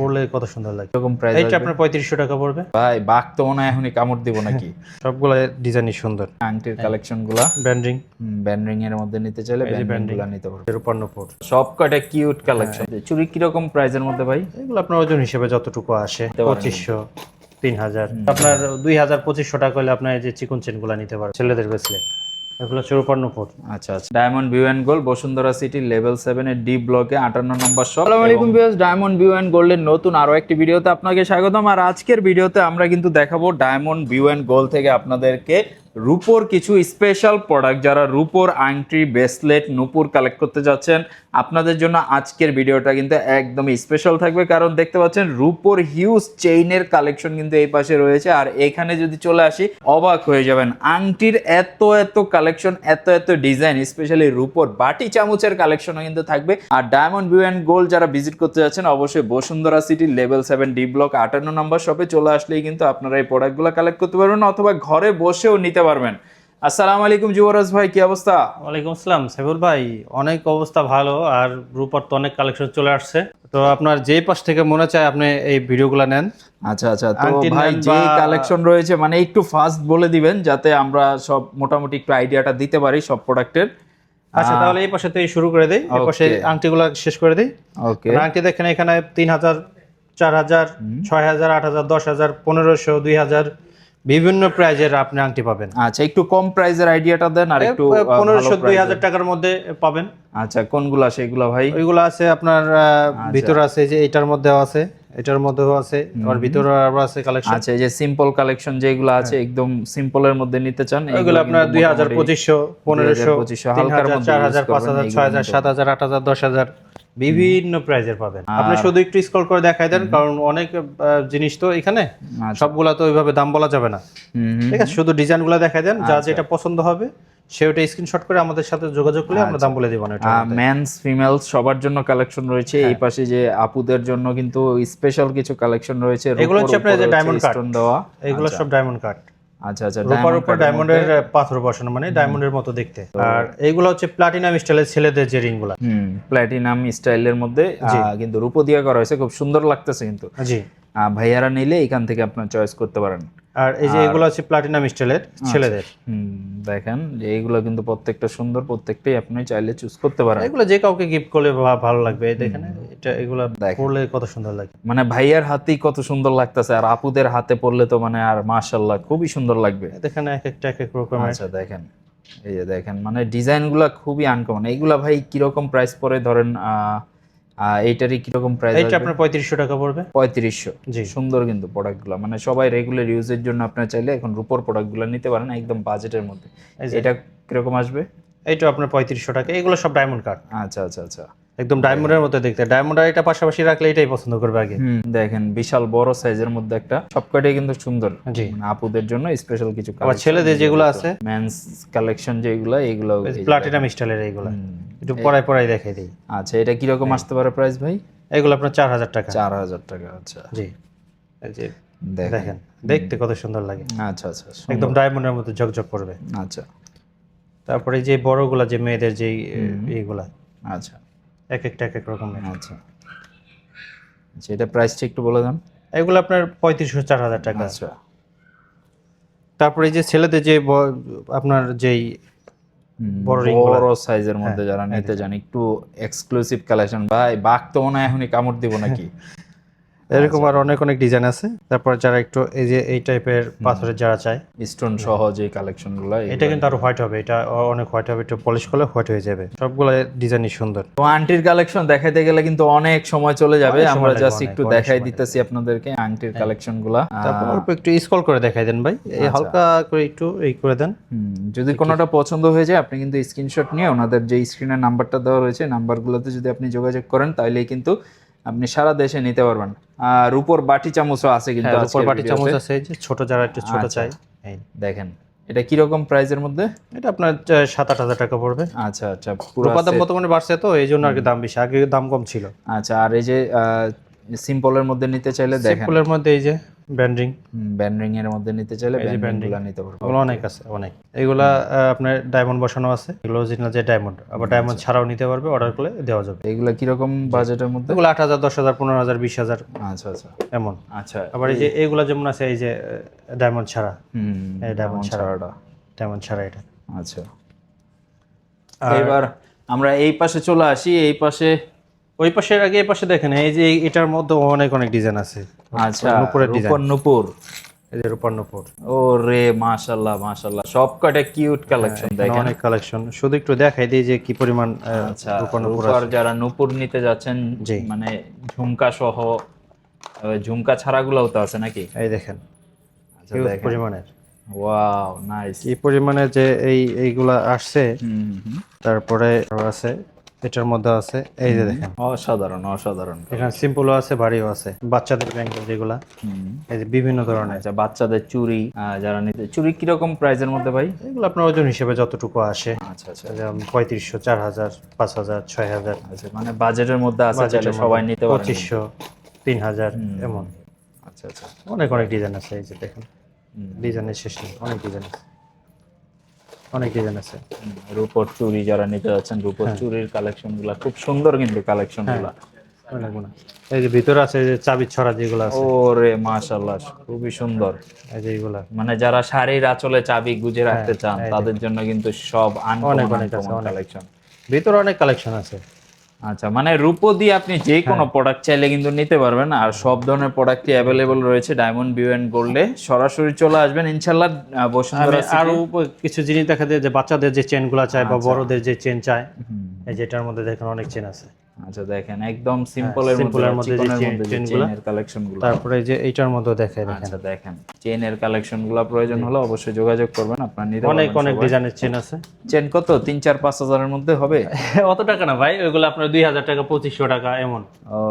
পড়লে কত সুন্দর লাগে। এরকম প্রাইস আপনার পঁয়ত্রিশশো টাকা পড়বে। ভাই বাঘ তো মনে হয় এখনই কামড় দিব নাকি? সবগুলো ডিজাইনই সুন্দর। আংটির ব্যান্ডিং ব্যান্ডিং এর মধ্যে নিতে চাইলে নিতে পারবে সব কয়টা কিউট কালেকশন চুরি কীরকম প্রাইজের মধ্যে ভাই? এগুলো আপনার ওজন হিসেবে যতটুকু আসে। পঁচিশশো তিন হাজার। আপনার দুই হাজার পঁচিশশো টাকা হলে আপনার যে চিকন চেনগুলা নিতে পারেন ছেলেদের ব্রেসলেট এগুলো চৌপান্ন ফুট আচ্ছা আচ্ছা। Diamond view and gold Bashundhara city level seven এর ডি ব্লকে আটান্ন নম্বর আসসালামু আলাইকুম ভিউয়ার্স ডায়মন্ড ভিউ অ্যান্ড গোল্ডের নতুন আরও একটি ভিডিওতে আপনাকে স্বাগতম। আর আজকের ভিডিওতে আমরা কিন্তু দেখাবো ডায়মন্ড ভিউ অ্যান্ড গোল্ড থেকে আপনাদেরকে রূপোর কিছু স্পেশাল প্রোডাক্ট যারা রূপোর আংটি ব্রেসলেট নুপুর কালেক্ট করতে যাচ্ছেন, আপনাদের জন্য আজকের ভিডিওটা কিন্তু একদমই স্পেশাল থাকবে। কারণ দেখতে পাচ্ছেন, রূপোর হিউজ চেইনের কালেকশন কিন্তু এই পাশে রয়েছে। আর এখানে যদি চলে আসি, অবাক হয়ে যাবেন, আংটির এত এত কালেকশন এত এত ডিজাইন স্পেশালি রূপোর বাটি চামচের কালেকশনও কিন্তু থাকবে। আর ডায়মন্ড ভিউ অ্যান্ড গোল্ড যারা ভিজিট করতে যাচ্ছেন, অবশ্যই Bashundhara city level seven D block আটান্ন নম্বর শপে চলে আসলেই কিন্তু আপনারা এই প্রোডাক্টগুলো কালেক্ট করতে পারবেন, অথবা ঘরে বসেও নিতে পারবেন। আসসালামু আলাইকুম যুবরাজ ভাই কি অবস্থা? ওয়ালাইকুম আসসালাম সাইবুল ভাই। অনেক অবস্থা ভালো আর রূপার তো অনেক কালেকশন চলে আসছে। তো আপনার যেই পাশ থেকে মনে চায় আপনি এই ভিডিওগুলো নেন। আচ্ছা আচ্ছা। তো ভাই যে কালেকশন রয়েছে মানে একটু ফাস্ট বলে দিবেন যাতে আমরা সব মোটামুটি একটু আইডিয়াটা দিতে পারি সব প্রোডাক্টের আচ্ছা তাহলে এই পাশে থেকে শুরু করে দেই। এই পাশে. আংটিগুলো শেষ করে দিই। ওকে আংটি দেখেন এখানে তিন হাজার চার হাজার ছয় হাজার আট হাজার দশ হাজার পনেরোশো দুই হাজার বিভিন্ন প্রাইজের আপনি আংটি পাবেন। আচ্ছা একটু কম প্রাইজের আইডিয়াটা দেন আর একটু পনেরোশো দুই হাজার টাকার মধ্যে পাবেন। আচ্ছা কোনগুলো আছে এগুলো ভাই? ওইগুলো আছে আপনার আচ্ছা। ভিতরে আছে যে এটার মধ্যেও আছে এটার মধ্যেও আছে আর ভিতরে আরও আছে কালেকশন আছে আচ্ছা, এই যে সিম্পল কালেকশন যেগুলো হ্যাঁ। আছে একদম সিম্পলের মধ্যে নিতে চান এগুলো আপনার 2000 2500 1500 2500 হালকার মধ্যে 4000 5000 6000 7000 8000 10000 বিভিন্ন প্রাইজের পাবেন। আপনি শুধু একটু স্ক্রল করে দেখাই দেন কারণ অনেক জিনিস তো এখানে আচ্ছা। সবগুলা তো ওইভাবে দাম বলা যাবে না। ঠিক আছে? শুধু ডিজাইনগুলো দেখাই দেন যা যেটা পছন্দ হবে সে ওটা স্ক্রিনশট করে আমাদের সাথে যোগাযোগ করলে আমরা দাম বলে দিব না এটা মেন্স ফিমেলস সবার জন্য কালেকশন রয়েছে। হ্যাঁ। এই পাশে যে আপুদের জন্য কিন্তু স্পেশাল কিছু কালেকশন রয়েছে। এগুলো হচ্ছে আপনার যে cut। স্টোন দেওয়া। এগুলো সব ডায়মন্ড কাট আচ্ছা আচ্ছা রূপার উপর ডায়মন্ডের পাথর বসানো মানে ডায়মন্ডের মতো দেখতে। আর এইগুলো হচ্ছে প্লাটিনাম স্টাইলের ছেলেদের যে রিংগুলো হুম প্ল্যাটিনাম স্টাইলের মধ্যে কিন্তু রূপো দিয়া করা হয়েছে খুব সুন্দর লাগতেছে কিন্তু। জি। ভাইয়ারা নিলে এখান থেকে আপনার চয়েস করতে পারেন। আর এই যে এগুলো হচ্ছে প্লাটিনাম স্টাইলের ছেলেদের। দেখেন যে এইগুলো কিন্তু প্রত্যেকটা সুন্দর প্রত্যেকটাই আপনি চাইলে চুজ করতে পারেন। এগুলো যে কাউকে গিফট করলে ভালো লাগবে। দেখেন এটা এগুলো পড়লে কত সুন্দর লাগে। মানে ভাইয়ার হাতেই কত সুন্দর লাগতেছে আর আপুদের হাতে পড়লে তো মানে আর মাশাল্লাহ খুবই সুন্দর লাগবে। দেখেন এক একটা এক এক রকমের। আচ্ছা দেখেন এই যে দেখেন মানে ডিজাইনগুলো খুবই আনকমন এইগুলা ভাই কীরকম প্রাইস পরে ধরেন আহ, এইটারই কীরকম প্রাইস এটা আপনার পঁয়ত্রিশশো টাকা পড়বে। পঁয়ত্রিশশো। জি। সুন্দর কিন্তু প্রোডাক্টগুলো মানে সবাই রেগুলার ইউজের জন্য আপনার চাইলে এখন রুপোর প্রোডাক্টগুলো নিতে পারেন একদম বাজেটের মধ্যে। এটা কীরকম আসবে? এইটা আপনার পঁয়ত্রিশশো টাকা। এগুলো সব ডায়মন্ড কার্ড আচ্ছা আচ্ছা আচ্ছা। একদম ডায়মন্ডের মতো দেখতে। ডায়মন্ড আর এটা পাশাপাশি রাখলে এটাই পছন্দ করবে আগে। দেখেন বিশাল বড় সাইজের মধ্যে একটা। সবকটাই কিন্তু সুন্দর। জি। মানে আপুদের জন্য স্পেশাল কিছু আবার ছেলেদের যেগুলো আছে মেন্স কালেকশন যেগুলো এইগুলো এই প্লাটিনাম স্টাইলের এইগুলো। একটু পড়ায় পড়ায় দেখাই দিই। আচ্ছা এটা কীরকম আসতে পারে প্রাইস ভাই? এগুলো আপনার চার হাজার টাকা। চার হাজার টাকা আচ্ছা। জি। যে দেখেন। দেখতে কত সুন্দর লাগে। আচ্ছা আচ্ছা। একদম ডায়মন্ডের মতো ঝকঝক করবে। আচ্ছা। তারপরে যে বড়গুলা যে মেয়েদের যে এইগুলা আচ্ছা। এক একটা এক এক রকমের। আচ্ছা। আচ্ছা এটা প্রাইসটা একটু বলে দেন। এগুলো আপনার পঁয়ত্রিশশো চার হাজার টাকা। আচ্ছা। তারপরে যে ছেলেদের যে আপনার যেই বড় সাইজের মধ্যে হ্যাঁ, যারা নিতে চান একটু এক্সক্লুসিভ কালেকশন ভাই বাঘ তো মনে হয় এখনই কামড় দিব নাকি? এরকম আর অনেক অনেক ডিজাইন আছে। তারপর যারা একটু এই যে এই টাইপের পাথরের যারা চায় স্টোন সহ যে কালেকশনগুলো এটা কিন্তু আরও হোয়াইট হবে। এটা অনেক হোয়াইট হবে। একটু পলিশ করলে হোয়াইট হয়ে যাবে। সবগুলো ডিজাইনই সুন্দর। তো আন্টির কালেকশন দেখাইতে গেলে কিন্তু অনেক সময় চলে যাবে। আমরা জাস্ট একটু দেখাই। দিতেছি আপনাদেরকে আন্টির কালেকশনগুলা তারপর একটু স্ক্রল করে দেখাই দেন ভাই। এই হালকা করে একটু এই করে দেন। হুম, যদি কোনোটা পছন্দ হয়ে যায় আপনি কিন্তু স্ক্রিনশট নিয়ে ওনাদের যে স্ক্রিনের নাম্বারটা দেওয়া রয়েছে নাম্বারগুলোতে যদি আপনি যোগাযোগ করেন তাহলেই কিন্তু আপনি সারা দেশে নিতে পারবেন। আর রুপোর বাটি চামচও আছে কিন্তু হ্যাঁ উপর বাটি চামচ আছে যে ছোট যারা একটু ছোট আচ্ছা। চাই। দেখেন এটা কি রকম প্রাইজের মধ্যে? এটা আপনার সাত আট হাজার টাকা পড়বে। আচ্ছা আচ্ছা পুরো রূপার দাম বর্তমানে বাড়ছে তো এই জন্য আর কি দাম বেশি। আগে দাম কম ছিল। আচ্ছা আর এই যে সিম্পলের মধ্যে নিতে চাইলে দেখেন। সিম্পলের মধ্যে এই যে ব্যান্ডিং ব্যান্ডিং এর মধ্যে নিতে চাইলে এই ব্যান্ডিংগুলো নিতে পারব ওগুলো অনেক আছে অনেক। এগুলা আপনার ডায়মন্ড বসানো আছে। এগুলো অরিজিনাল যে ডায়মন্ড আবার ডায়মন্ড ছাড়াও নিতে পারবে অর্ডার করলে দেওয়া যাবে। এগুলা কীরকম বাজেটের মধ্যে? এগুলো আট হাজার দশ হাজার পনেরো হাজার বিশ হাজার আচ্ছা আচ্ছা। এমন। আচ্ছা আবার এই যে এইগুলা যেমন আছে এই যে ডায়মন্ড ছাড়া। হুম ডায়মন্ড ছাড়াটা। ডায়মন্ড ছাড়া এটা। আচ্ছা। এবার আমরা এই পাশে চলে আসি এই পাশে ওই পাশের আগে এই পাশে দেখেন এই যে এটার মধ্যে অনেক অনেক ডিজাইন আছে। আচ্ছা নুপুরের ডিজাইন নুপুর ও রে সব কিউট কালেকশন দেখেন। অনেক কালেকশন শুধু একটু দেখাই দিই যে কি পরিমাণ আচ্ছা রূপার যারা নুপুর নিতে যাচ্ছেন। মানে ঝুমকা সহ ঝুমকা ছাড়াগুলোও তো আছে নাকি? এই দেখেন। আচ্ছা দেখেন। পরিমাণের। Wow nice. কি পরিমাণে যে এই এইগুলা আসছে। তারপরে আছে এটার মধ্যে আছে এই যে দেখেন। অসাধারণ অসাধারণ। এখানে সিম্পলও আছে ভারীও আছে। বাচ্চাদের ব্যাংকের যেগুলা। এই যে বিভিন্ন ধরনের। আচ্ছা বাচ্চাদের চুরি যারা নিতে চুড়ি কীরকম প্রাইসের মধ্যে ভাই? এগুলো আপনার ওজন হিসেবে যতটুকু আসে। আচ্ছা আচ্ছা। যেমন পঁয়ত্রিশশো চার হাজার পাঁচ হাজার ছয় হাজার আচ্ছা মানে বাজেটের মধ্যে আছে চাইলে সবাই নিতে পারে পঁচিশশো তিন হাজার এমন। আচ্ছা আচ্ছা। অনেক অনেক ডিজাইন আছে এই যে দেখেন। ডিজাইনের শেষ অনেক ডিজাইন আছে। অনেক ডিজাইন আছে। রূপর চুরি যারা নিতে যাচ্ছেন রূপর চুরির কালেকশনগুলা খুব সুন্দর কিন্তু কালেকশনগুলা এই যে ভিতরে আছে যে চাবি ছড়া যেগুলো আছে। ওরে মাশাআল্লাহ খুবই সুন্দর। এই যে এগুলা। মানে যারা শাড়ির আঁচলে চাবি গুজে রাখতে চান তাদের জন্য কিন্তু সব আনকমন। কালেকশন ভিতরে অনেক কালেকশন আছে। আচ্ছা মানে রূপো দিয়ে আপনি যে কোনো হ্যাঁ। প্রোডাক্ট চাইলে কিন্তু নিতে পারবেন আর সব ধরনের প্রোডাক্টই অ্যাভেলেবল রয়েছে ডায়মন্ড ভিউ এন্ড গোল্ডে সরাসরি চলে আসবেন ইনশাল্লাহ বসে বসুন্ধরা আরও কিছু জিনিস দেখা যায় যে বাচ্চাদের যে চেনগুলো চায় বা বড়দের যে চেন চায়। এই যেটার মধ্যে দেখেন অনেক চেন আছে আচ্ছা দেখেন একদম সিম্পলের মধ্যে এর মধ্যে মধ্যে। চেনের কালেকশনগুলো তারপরে যে এইটার মধ্যে দেখায় দেখেন। আচ্ছা দেখেন চেনের কালেকশনগুলো প্রয়োজন হলে অবশ্যই যোগাযোগ করবেন আপনার নিতে অনেক অনেক ডিজাইনের চেন আছে। চেন কত? তিন চার পাঁচ হাজারের মধ্যে হবে? অত টাকা না ভাই ওইগুলো আপনার দুই হাজার টাকা পঁচিশশো টাকা এমন।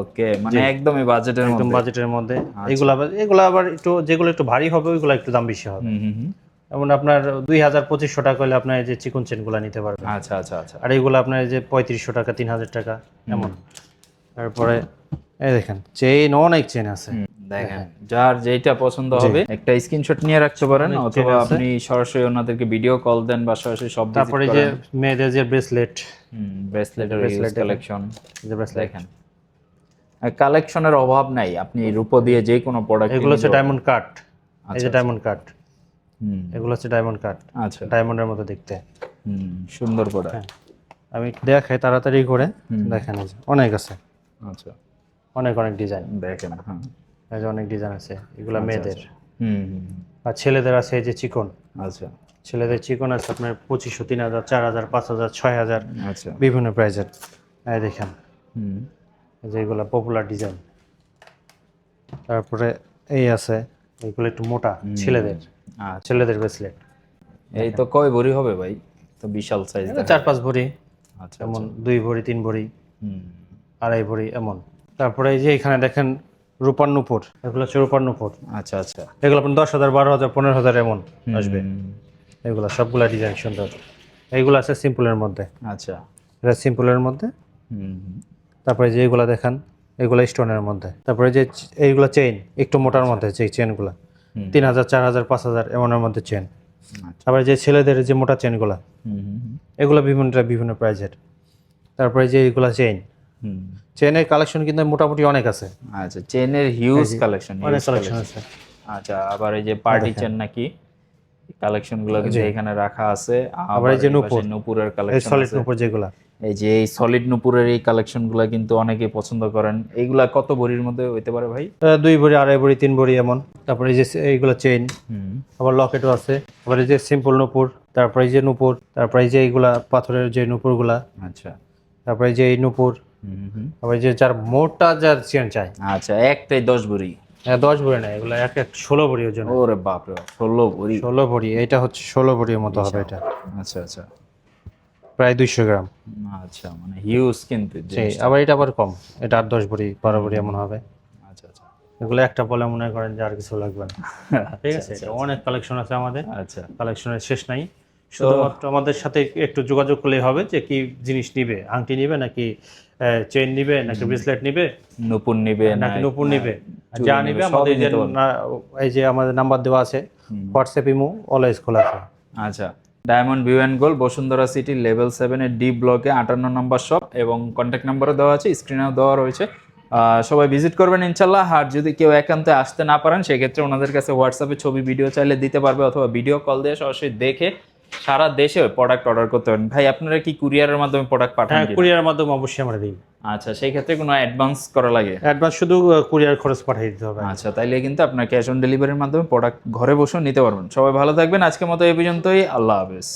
ওকে মানে একদমই বাজেটের একদম বাজেটের মধ্যে। এগুলো আবার এগুলো আবার একটু যেগুলো একটু ভারী হবে ওইগুলো একটু দাম বেশি হবে। হুম হুম। যেমন আপনার দুই হাজার পঁচিশশো টাকা হলে আপনার এই যে চিকন চেনগুলো নিতে পারবেন। আচ্ছা আচ্ছা আচ্ছা। আর এইগুলো আপনার এই যে পঁয়ত্রিশশো টাকা তিন হাজার টাকা এমন। তারপরে এই দেখেন চেন অনেক চেন আছে। দেখেন যার যেটা পছন্দ হবে একটা স্ক্রিনশট নিয়ে রাখতে পারেন অথবা আপনি সরাসরি ওনাদেরকে ভিডিও কল দেন বা সরাসরি সব তারপরে যে মেয়েদের যে ব্রেসলেট ব্রেসলেটের কালেকশন যে ব্রেসলেট দেখেন। কালেকশনের অভাব নাই আপনি রূপো দিয়ে যে কোনো প্রোডাক্ট এগুলো হচ্ছে ডায়মন্ড কাট এই যে ডায়মন্ড কাট এগুলো হচ্ছে ডায়মন্ড কাট আচ্ছা। ডায়মন্ডের মতো দেখতে। হুম সুন্দর প্রোডাক্ট আমি দেখাই তাড়াতাড়ি করে। দেখেন অনেক আছে। আচ্ছা। অনেক অনেক ডিজাইন দেখেন হ্যাঁ। এই যে অনেক ডিজাইন আছে। এগুলো মেয়েদের। হুম হুম, আর ছেলেদের আছে এই যে চিকন। আচ্ছা। ছেলেদের চিকন আছে আপনার পঁচিশশো তিন হাজার চার হাজার পাঁচ হাজার ছয় হাজার। আচ্ছা। বিভিন্ন প্রাইজের এই দেখেন। হুম। এই যে এগুলো পপুলার ডিজাইন তারপরে এই আছে এগুলো একটু মোটা ছেলেদের। আচ্ছা। ছেলেদের ব্রেসলেট এই তো কয় ভরি হবে ভাই? তো বিশাল সাইজ চার পাঁচ ভরি আচ্ছা এমন দুই ভরি তিন ভরি হুম। আড়াই ভরি এমন। তারপরে এই যে এখানে দেখেন রূপার নুপুর এগুলো হচ্ছে রূপার নুপুর আচ্ছা আচ্ছা। এগুলো আপনার দশ হাজার বারো হাজার পনেরো হাজার এমন আসবে। এগুলো সবগুলা ডিজাইন সুন্দর। এইগুলো আছে সিম্পলের মধ্যে। আচ্ছা। এটা সিম্পলের মধ্যে। তারপরে যে এগুলো দেখান এগুলো স্টোনের মধ্যে। তারপরে যে এইগুলো চেইন একটু মোটার মধ্যে যে চেনগুলো। তিন হাজার চার হাজার পাঁচ হাজার এমনের মধ্যে চেন আচ্ছা। তারপরে যে ছেলেদের যে মোটা চেনগুলো এগুলো বিভিন্নটা বিভিন্ন প্রাইজের তারপরে যে এইগুলো চেইন হুম। চেনের কালেকশন কিন্তু মোটামুটি অনেক আছে। আচ্ছা চেনের হিউজ কালেকশন অনেক কালেকশন আছে। আচ্ছা আবার এই যে পার্টি চেন নাকি কালেকশনগুলো কিন্তু এখানে রাখা আছে। আবার এই যে নূপুর। নূপুরের এই কালেকশন সলিড উপর যেগুলা। এই যে এই সলিড নূপুরের এই কালেকশনগুলো কিন্তু অনেকে পছন্দ করেন। এইগুলা কত ভরির মধ্যে হইতে পারে ভাই? দুই ভরি আড়াই ভরি তিন ভরি এমন। তারপরে যে এইগুলো চেইন আবার লকেটও আছে। আবার এই যে সিম্পল নূপুর তারপরে এই যে নূপুর তারপরে যে এইগুলা পাথরের যে নূপুরগুলা। আচ্ছা। তারপরে যে এই নূপুর আবার যে যার মোটা যার চেন চাই। আচ্ছা একটাই দশ ভরি হ্যাঁ, দশ ভরি না এগুলো এক এক ষোলো ভরি ওজন ওরে বাপরে বাপ, ষোলো ভরি ষোলো ভরি এটা হচ্ছে ষোলো ভরির মতো হবে এটা। আচ্ছা আচ্ছা। প্রায় দুইশো গ্রাম। আচ্ছা মানে হিউজ কিন্তু আবার এটা আবার কম। এটা আট দশ ভরি বারো ভরি এমন হবে। আচ্ছা আচ্ছা। এগুলো একটা বলে মনে করেন যে আর কিছু লাগবে না। ঠিক আছে? অনেক কালেকশন আছে আমাদের। আচ্ছা। কালেকশনের শেষ নাই। শুধুমাত্র আমাদের সাথে একটু যোগাযোগ করলেই হবে যে কি জিনিস নিবে। আংটি নিবে নাকি চেইন নিবে নাকি ব্রেসলেট নিবে? নূপুর নিবে নাকি নুপুর নিবে? যা নিবে আমাদের এই যে আমাদের নাম্বার দেওয়া আছে হোয়াটসঅ্যাপ ইমো অলওয়েজ খোলা আছে। আচ্ছা। Diamond view and gold Bashundhara city level সেভেনের ডি ব্লকে আটান্ন নম্বর শপ এবং কন্ট্যাক্ট নাম্বারও দেওয়া আছে স্ক্রিনেও দেওয়া রয়েছে। সবাই ভিজিট করবেন ইনশাল্লাহ। আর যদি কেউ একান্তে আসতে না পারেন, সেক্ষেত্রে ওনাদের কাছে হোয়াটসঅ্যাপে ছবি ভিডিও চাইলে দিতে পারবে অথবা ভিডিও কল দিয়ে সরাসরি দেখে সারা দেশে প্রোডাক্ট অর্ডার করতে পারেন। ভাই আপনারা কি কুরিয়ারের মাধ্যমে প্রোডাক্ট পাঠান হ্যাঁ কুরিয়ারের কুরিয়ার মাধ্যমে অবশ্যই আমরা দিই। আচ্ছা সেই ক্ষেত্রে কোনো অ্যাডভান্স করা লাগে? অ্যাডভান্স শুধু কুরিয়ার খরচ পাঠিয়ে দিতে হবে। আচ্ছা তাইলে কিন্তু আপনার ক্যাশ অন ডেলিভারির মাধ্যমে প্রোডাক্ট ঘরে বসে নিতে পারবেন। সবাই ভালো থাকবেন। আজকের মতো এই পর্যন্তই। আল্লাহ হাফেজ।